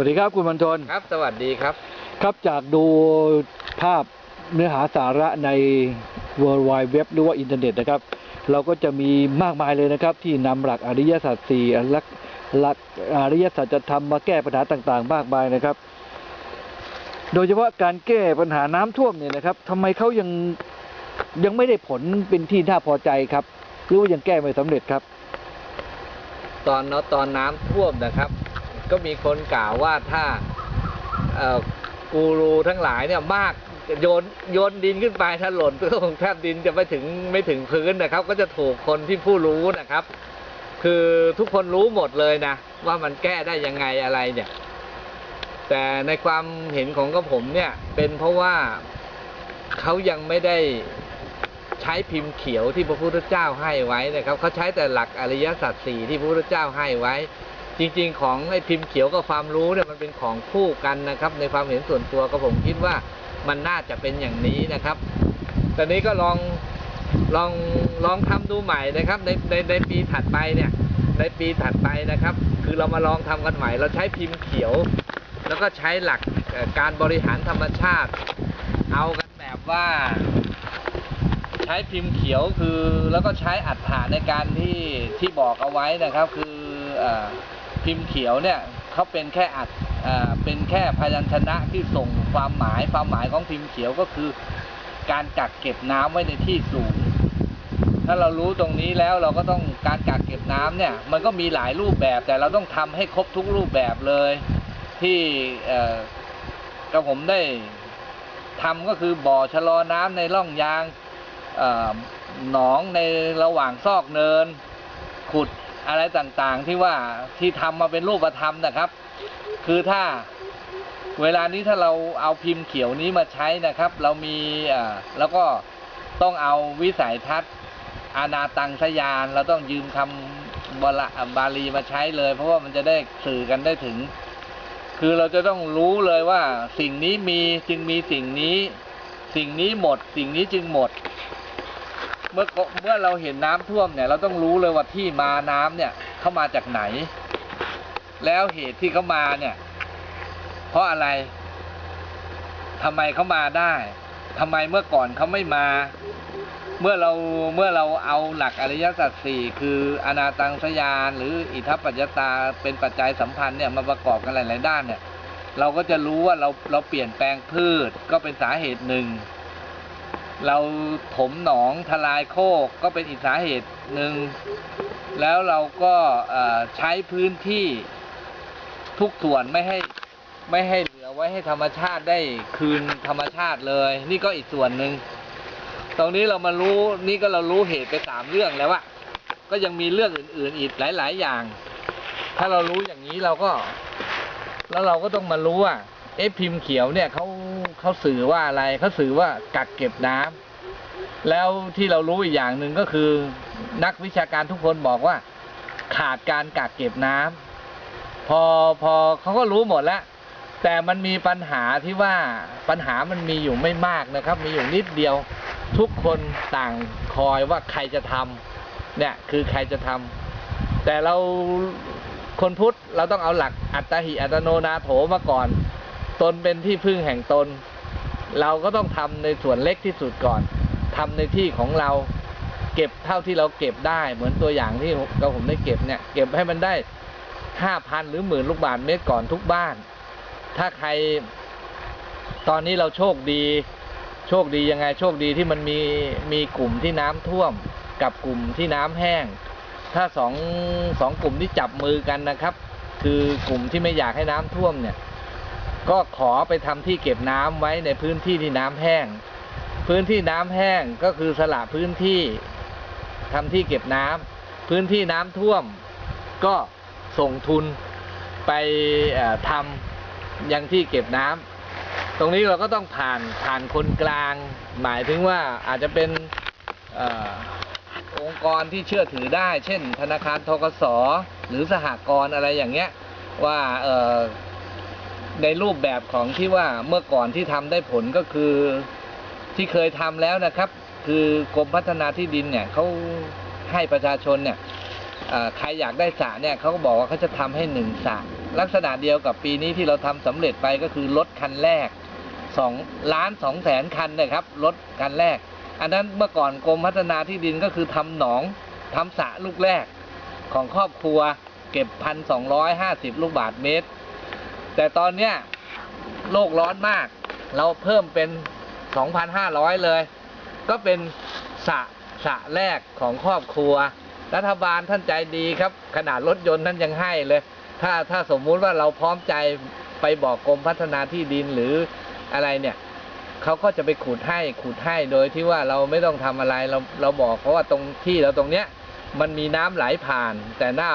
วัสดีครับคุณบรรทนครับ สวัสดีครับ ครับจากดูภาพเนื้อหาสาระใน World Wide Web หรือว่าอินเทอร์เน็ตนะครับ เราก็จะมีมากมายเลยนะครับ ที่นำหลักอริยสัจสี่หลักหลักอริยสัจธรรมมาแก้ปัญหาต่างๆ มากมายนะครับ โดยเฉพาะการแก้ปัญหาน้ำท่วมเนี่ยนะครับทำไมเขายังยังไม่ได้ผลเป็นที่น่าพอใจครับ หรือว่ายังแก้ไม่สำเร็จครับ ตอนเนาะตอนน้ำท่วมนะครับ ก็มีคนกล่าวว่าถ้ากูรูทั้งหลายเนี่ยมากโยนโยนดินขึ้นไปถ้าหล่นก็คงแทบดินจะไม่ถึงไม่ถึงพื้นนะครับ ก็จะถูกคนที่ผู้รู้นะครับ คือทุกคนรู้หมดเลยนะ ว่ามันแก้ได้ยังไงอะไรเนี่ย แต่ในความเห็นของกับผมเนี่ย เป็นเพราะว่าเขายังไม่ได้ใช้พิมพ์เขียวที่พระพุทธเจ้าให้ไว้นะครับเขาใช้แต่หลักอริยสัจสี่ที่พระพุทธเจ้าให้ไว้ จริง ๆ ของไอ้พิมพ์เขียวกับความรู้เนี่ยมันเป็นของคู่กันนะครับ ในความเห็นส่วนตัวก็ผมคิดว่ามันน่าจะเป็นอย่างนี้นะครับ ตอนนี้ก็ลองลองลองทำดูใหม่นะครับ ในในในปีถัดไปเนี่ยในปีถัดไปนะครับ คือเรามาลองทำกันใหม่ เราใช้พิมพ์เขียว แล้วก็ใช้หลักการบริหารธรรมชาติ เอากันแบบว่า ใช้พิมพ์เขียวคือแล้วก็ใช้อัฐาในการที่ที่บอกเอาไว้นะครับ คือเออ พิมพ์เขียวเนี่ยเขาเป็นแค่อัดเอ่เป็นแค่พยัญชนะที่ส่งความหมายความหมายของพิมพ์เขียวก็คือ การกักเก็บน้ำไว้ในที่สูง ถ้าเรารู้ตรงนี้แล้วเราก็ต้องการกักเก็บน้ำเนี่ยมันก็มีหลายรูปแบบแต่เราต้องทำให้ครบทุกรูปแบบเลย ที่กระผมได้ทำก็คือบ่อชะลอน้ำในร่องยางหนองในระหว่างซอกเนิน ขุด อะไรต่างๆที่ว่าที่ทำมาเป็นรูปธรรมนะครับ คือถ้าเวลานี้ถ้าเราเอาพิมพ์เขียวนี้มาใช้นะครับ เรามีแล้วก็ต้องเอาวิสัยทัศน์อาณาตังสยาน เราต้องยืมคำบาลบาลีมาใช้เลย เพราะว่ามันจะได้สื่อกันได้ถึง คือเราจะต้องรู้เลยว่าสิ่งนี้มีจึงมีสิ่งนี้ สิ่งนี้หมด สิ่งนี้จึงหมด มื่อเมื่อเราเห็นน้ำท่วมเนี่ย เราต้องรู้เลยว่าที่มาน้ำเนี่ยเข้ามาจากไหน แล้วเหตุที่เขามาเนี่ย เพราะอะไรทำไมเขามาได้ทำไมเมื่อก่อนเขาไม่มา เมื่อเราเมื่อเราเอาหลักอริยสัจสี่คืออนาตังสยาน หรืออิทัปปัจจตาเป็นปัจจัยสัมพันธ์เนี่ยมาประกอบกันหลาย ๆ ด้านเนี่ย เราก็จะรู้ว่าเราเราเปลี่ยนแปลงพืชก็เป็นสาเหตุหนึ่ง เราถมหนองทลายโคกก็เป็นอีกสาเหตุหนึ่ง แล้วเราก็ใช้พื้นที่ทุกส่วนไม่ให้ไม่ให้เหลือไว้ให้ธรรมชาติได้คืนธรรมชาติเลย นี่ก็อีกส่วนหนึ่งตรงนี้เรามารู้นี่ก็เรารู้เหตุไปสามเรื่องแล้วอะก็ยังมีเรื่องอื่น ๆ อีกหลาย ๆ อย่าง ถ้าเรารู้อย่างนี้เราก็ แล้วเราก็ต้องมารู้ว่า เอ๊ะพิมพ์เขียวเนี่ยเขาเขาสื่อว่าอะไรเขาสื่อว่ากักเก็บน้ำแล้วที่เรารู้อีกอย่างหนึ่งก็คือ นักวิชาการทุกคนบอกว่า ขาดการกักเก็บน้ำพอพอเขาก็รู้หมดแล้ว แต่มันมีปัญหาที่ว่าปัญหามันมีอยู่ไม่มากนะครับ มีอยู่นิดเดียวทุกคนต่างคอยว่าใครจะทำเนี่ยคือใครจะทำแต่เราคนพุทธเราต้องเอาหลักอัตตหิอัตโนนาโถมาก่อน ตนเป็นที่พึ่งแห่งตน เราก็ต้องทำในส่วนเล็กที่สุดก่อนทำในที่ของเราเก็บเท่าที่เราเก็บได้ เหมือนตัวอย่างที่เราผมได้เก็บเนี่ยเก็บให้มันได้ห้าพันหรือหมื่นลูกบาศก์เมตรก่อนทุกบ้าน ถ้าใคร ตอนนี้เราโชคดี โชคดียังไงโชคดีที่มันมีมีกลุ่มที่น้ำท่วม กับกลุ่มที่น้ำแห้ง ถ้าสองสองกลุ่มที่จับมือกันนะครับ คือกลุ่มที่ไม่อยากให้น้ำท่วมเนี่ย ก็ขอไปทำที่เก็บน้ำไว้ในพื้นที่ที่น้ำแห้ง พื้นที่น้ำแห้งก็คือสละพื้นที่ทำที่เก็บน้ำพื้นที่น้ำท่วมก็ส่งทุนไปเอ่อทำยังที่เก็บน้ำตรงนี้เราก็ต้องผ่านผ่านคนกลาง หมายถึงว่าอาจจะเป็นอองค์กรที่เชื่อถือได้ เช่น ธนาคารทกสหรือสหกรณ์อะไรอย่างเงี้ยว่า ในรูปแบบของที่ว่าเมื่อก่อนที่ทำได้ผลก็คือที่เคยทำแล้วนะครับ คือกรมพัฒนาที่ดินเนี่ยเขาให้ประชาชนเนี่ยใครอยากได้สระเนี่ยเขาก็บอกว่าเขาจะทำให้หนึ่งสระลักษณะเดียวกับปีนี้ที่เราทำสำเร็จไปก็คือรถคันแรกสองล้านสองแสนคันนะครับรถคันแรก อันนั้นเมื่อก่อนกรมพัฒนาที่ดินก็คือทำหนองทำสระลูกแรกของครอบครัวเก็บพันสองร้อยห้าสิบลูกบาทเมตร แต่ตอนเนี้ยโลกร้อนมาก เราเพิ่มเป็นสองพันห้าร้อยเลย ก็เป็นสระสระแรกของครอบครัว รัฐบาลท่านใจดีครับ ขนาดรถยนต์ท่านยังให้เลย ถ้าถ้าสมมุติว่าเราพร้อมใจไปบอกกรมพัฒนาที่ดินหรืออะไรเนี่ยเขาก็จะไปขุดให้ขุดให้โดยที่ว่าเราไม่ต้องทำอะไรเราเราบอกเพราะว่าตรงที่เราตรงเนี้ยมันมีน้ำไหลผ่าน แต่หน้า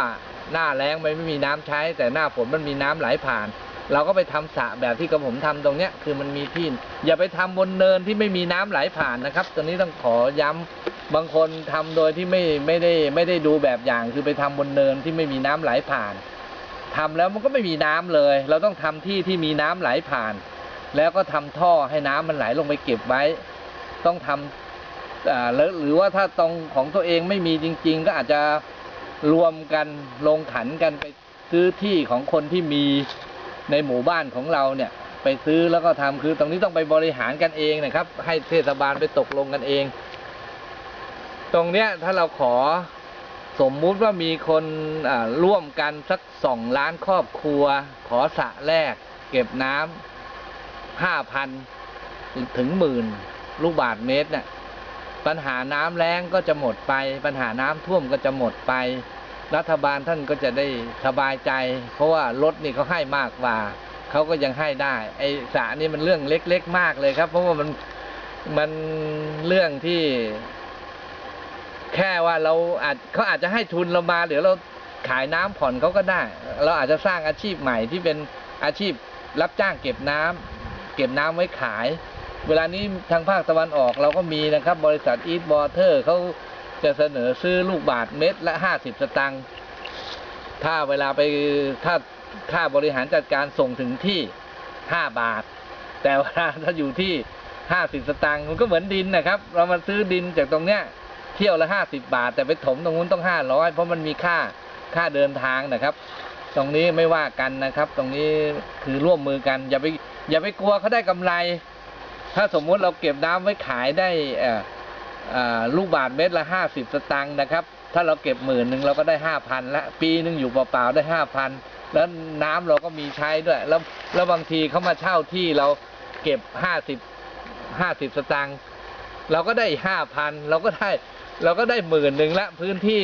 หน้าแล้งมันไม่มีน้ำใช้ แต่หน้าฝนมันมีน้ำไหลผ่าน เราก็ไปทำสระแบบที่กระผมทำตรงเนี้ยคือมันมีที่อย่าไปทำบนเนินที่ไม่มีน้ำไหลผ่านนะครับตัวนี้ต้องขอย้ำบางคนทำโดยที่ไม่ไม่ได้ไม่ได้ดูแบบอย่าง คือไปทำบนเนินที่ไม่มีน้ำไหลผ่านทำแล้วมันก็ไม่มีน้ำเลย เราต้องทำที่ที่มีน้ำไหลผ่าน แล้วก็ทำท่อให้น้ำมันไหลลงไปเก็บไว้ ต้องทำอ่าหรือว่าถ้าตรงของตัวเองไม่มีจริง ๆ ก็อาจจะรวมกันลงขันกันไปซื้อที่ของคนที่มี ในหมู่บ้านของเราเนี่ยไปซื้อแล้วก็ทำคือตรงนี้ต้องไปบริหารกันเองนะครับ ให้เทศบาลไปตกลงกันเอง ตรงเนี้ยถ้าเราขอสมมุติว่ามีคนร่วมกันสักสองล้านครอบครัว ขอสะแรก เก็บน้ำห้าพันถึงหมื่นลูกบาทเมตรเนี่ยปัญหาน้ำแล้งก็จะหมดไป ปัญหาน้ำท่วมก็จะหมดไป รัฐบาลท่านก็จะได้สบายใจ เพราะว่ารถนี่เขาให้มากกว่าเขาก็ยังให้ได้ ไอ้สระนี่มันเรื่องเล็กๆมากเลยครับ เพราะว่ามันมันเรื่องที่ แค่ว่าเราอาจเขาอาจจะให้ทุนเรามาเดี๋ยวเราขายน้ำผ่อนเขาก็ได้ เราอาจจะสร้างอาชีพใหม่ที่เป็นอาชีพรับจ้างเก็บน้ำเก็บน้ำไว้ขาย เวลานี้ทางภาคตะวันออกเราก็มีนะครับ บริษัทอีทบอเทอร์เขา จะเสนอซื้อลูกบาทเม็ดละห้าสิบสตังค์ถ้าเวลาไปถ้าค่าบริหารจัดการส่งถึงที่ห้าบาท แต่เวลาถ้าอยู่ที่ห้าสิบสตังค์มันก็เหมือนดินนะครับ เรามาซื้อดินจากตรงเนี้ยเที่ยวละห้าสิบบาท แต่ไปถมตรงนู้นต้องห้าร้อยเพราะมันมีค่าค่าเดินทางนะครับ ตรงนี้ไม่ว่ากันนะครับ ตรงนี้คือร่วมมือกัน อย่าไปอย่าไปกลัวเขาได้กำไร ถ้าสมมุติเราเก็บน้ำไว้ขายได้เอ่อ ลูกบาทเม็ดละห้าสิบสตางค์นะครับ ถ้าเราเก็บหมื่นหนึ่งเราก็ได้ห้าพันละปีหนึ่งอยู่เปล่าๆได้ห้าพันแล้วน้ำเราก็มีใช้ด้วย แล้วแล้วบางทีเขามาเช่าที่เราเก็บห้าสิบห้าสิบสตางค์เราก็ได้ห้าพันเราก็ได้เราก็ได้หมื่นหนึ่งละพื้นที่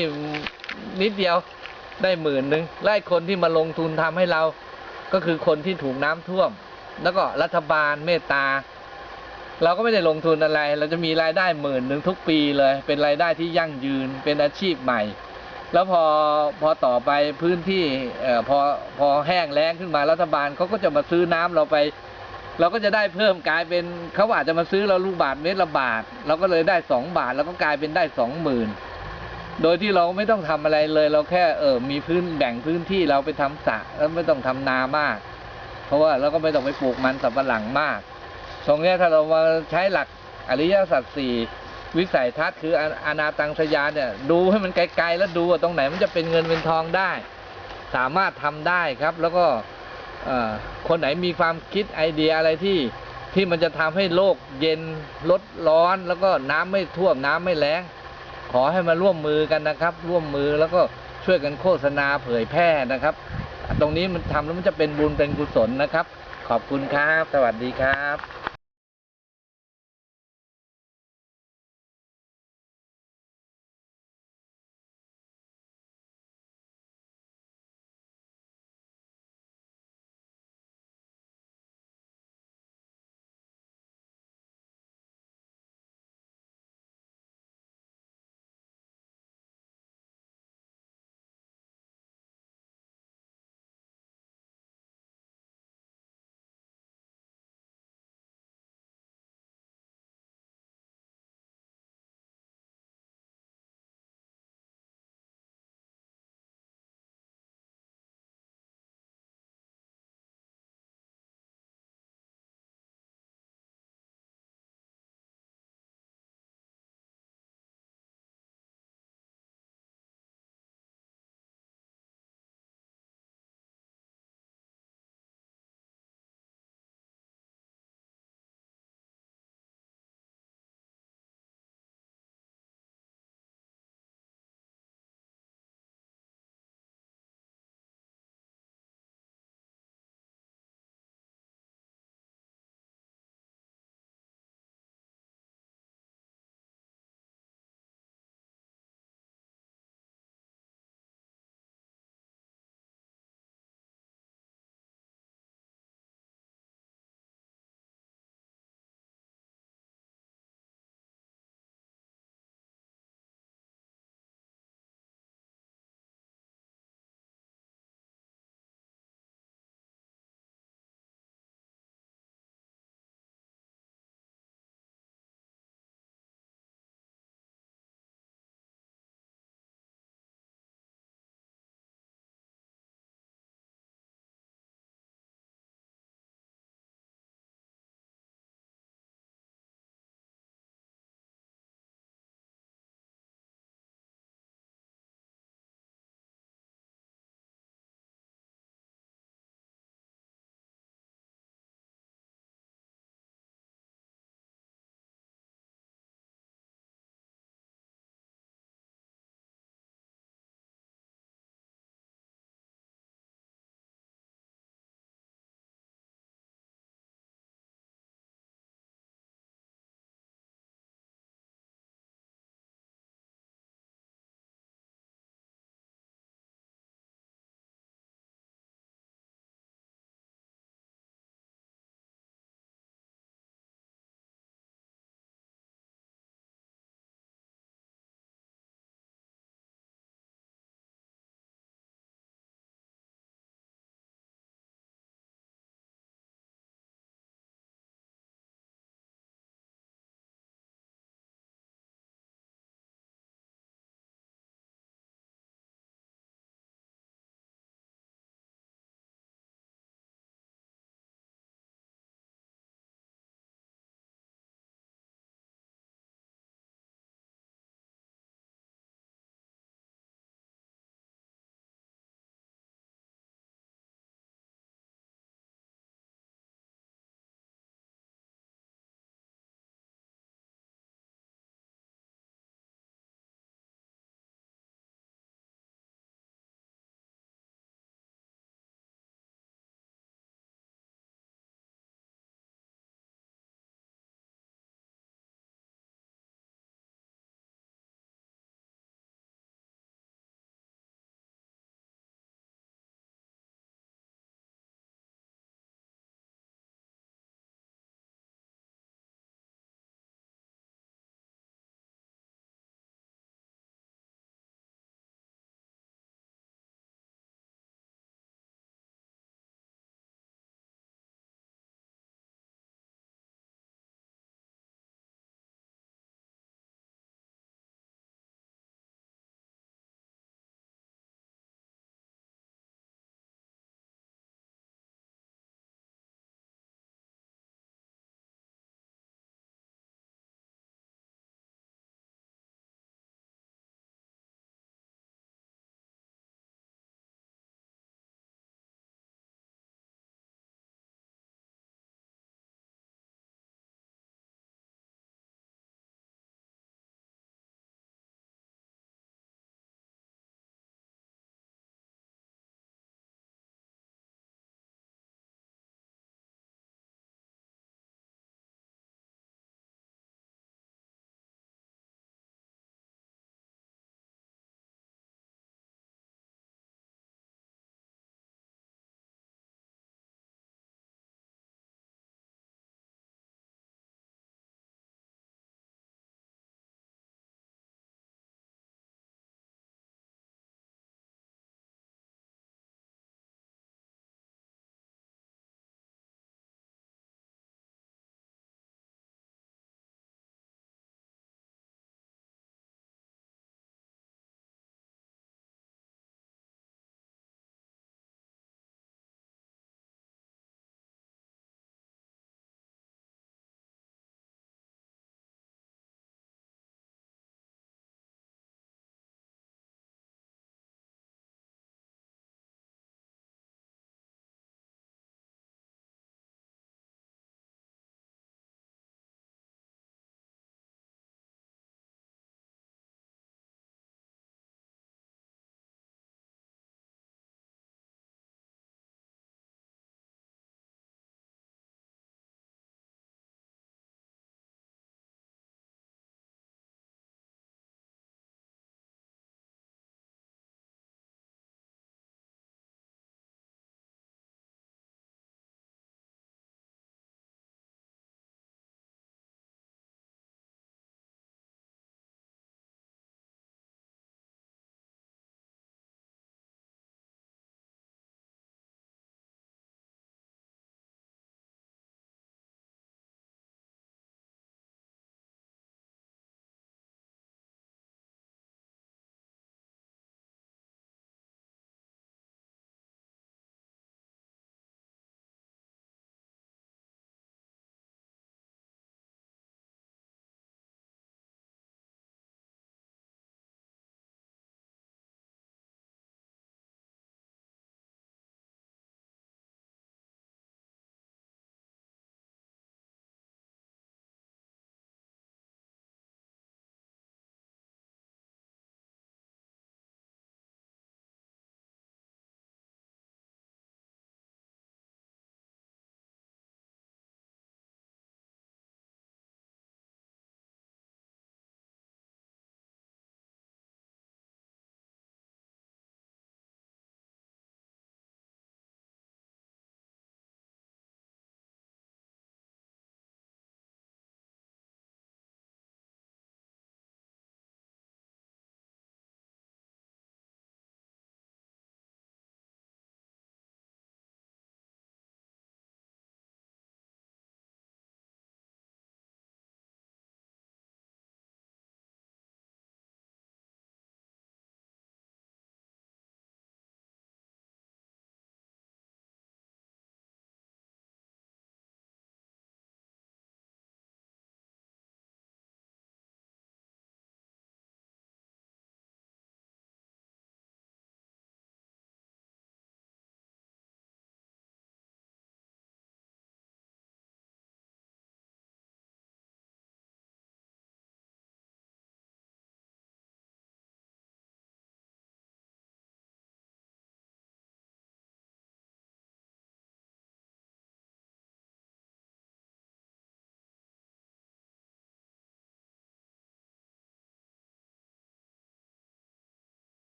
นิดเดียวได้หมื่นหนึ่งไล่คนที่มาลงทุนทำให้เราก็คือคนที่ถูกน้ำท่วม แล้วก็รัฐบาลเมตตา เราก็ไม่ได้ลงทุนอะไร เราจะมีรายได้หมื่นหนึ่งทุกปีเลย เป็นรายได้ที่ยั่งยืนเป็นอาชีพใหม่ แล้วพอพอต่อไปพื้นที่เอ่อพอพอแห้งแล้งขึ้นมารัฐบาลเขาก็จะมาซื้อน้ำเราไป เราก็จะได้เพิ่มกลายเป็นเขาอาจจะมาซื้อเราลูกบาทเมตรละบาท เราก็เลยได้สองบาท แล้วก็กลายเป็นได้สองหมื่นโดยที่เราไม่ต้องทำอะไรเลย เราแค่เออมีพื้นแบ่งพื้นที่เราไปทำสระแล้วไม่ต้องทำนามาก เพราะว่าเราก็ไม่ต้องไปปลูกมันสำปะหลังมาก ตรงเนี้ยถ้าเรามาใช้หลักอริยสัจสี่วิสัยทัศน์คืออนาตังสยานเนี่ย ดูให้มันไกลๆแล้วดูว่าตรงไหนมันจะเป็นเงินเป็นทองได้ สามารถทำได้ครับ แล้วก็คนไหนมีความคิดไอเดียอะไรที่ที่มันจะทำให้โลกเย็นลดร้อน แล้วก็น้ำไม่ท่วมน้ำไม่แล้ง ขอให้มาร่วมมือกันนะครับ ร่วมมือแล้วก็ช่วยกันโฆษณาเผยแพร่นะครับ ตรงนี้มันทำแล้วมันจะเป็นบุญเป็นกุศลนะครับ ขอบคุณครับ สวัสดีครับ